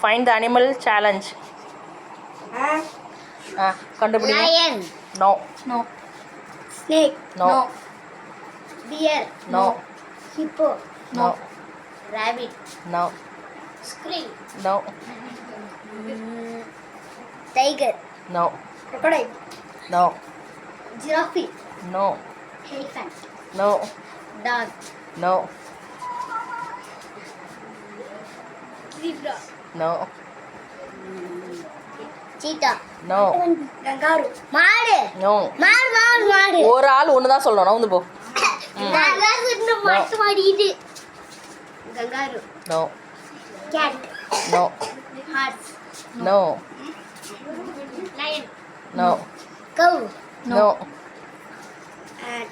Find the animal challenge ஆ கண்டுபிடிங்க lion no no snake no bear no hippo no rabbit no squirrel no tiger no crocodile. No giraffe no elephant. No dog. No zebra. மாடு. மாடு. மாடு மாடு ஒரு ஆள் ஒன்று தான் சொல்லணும். நவுந்து போ. நான் சொன்ன மாட்டு நோ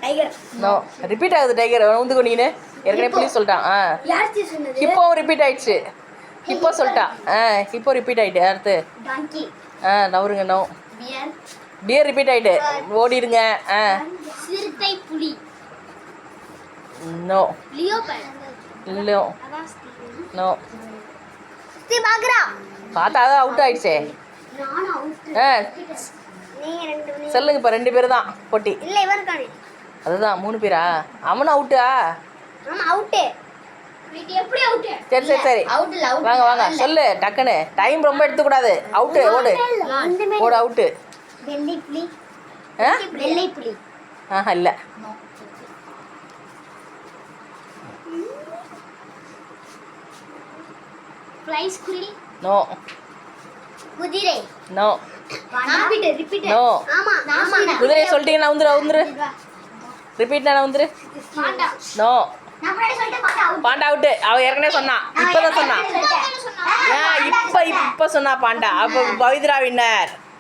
tiger. நோ ரிப்பீட் ஆகுது டைகர் நவுந்து கொண்டீங்கன்னு. ஏற்கனவே புள்ளி சொல்லிட்டான். ஆ. யார் சொன்னது? ஹிப்போவும் ரிப்பீட் ஆயிடுச்சு. ஹிப்போ சொல்லிட்டான் ஆ ஹிப்போ ரிப்பீட் ஆயிட்டு அடுத்து. ஆ நவருங்க நோ bear. டியர் ரிப்பீட் ஆயிட்டு ஓடிடுங்க ஆ. சிறுத்தை புலி. நோ. Leopard. நோ. பார்த்தா தான் அவுட் ஆயிடுச்சே. ஆ. சொல்லுங்க இப்போ ரெண்டு பேர் தான் போட்டி. அதுதான் மூணு பேரா? அவனும் அவுட்டா ஆமா அவுட் எப்படி அவுட் சரி சரி சரி. வாங்க வாங்க. சொல்லு டக்குன்னு. டைம் ரொம்ப எடுத்துக்கூடாது. அவுட்டு ஓடு. ஓடு அவுட்டு ஆஹா இல்லை. நோ குதிரை. நோ. குதிரையை சொல்லிட்டீங்கன்னா வந்துரு வந்துரு ரிப்பீட் நான் வந்துரு நோ. பாண்டா அவுட்டு அவ ஏற்கனவே சொன்னான் இப்போ தான் சொன்னான் ஏன் இப்போ இப்போ சொன்னா பாண்டா. அப்போ பவித்ரா வின்னர்.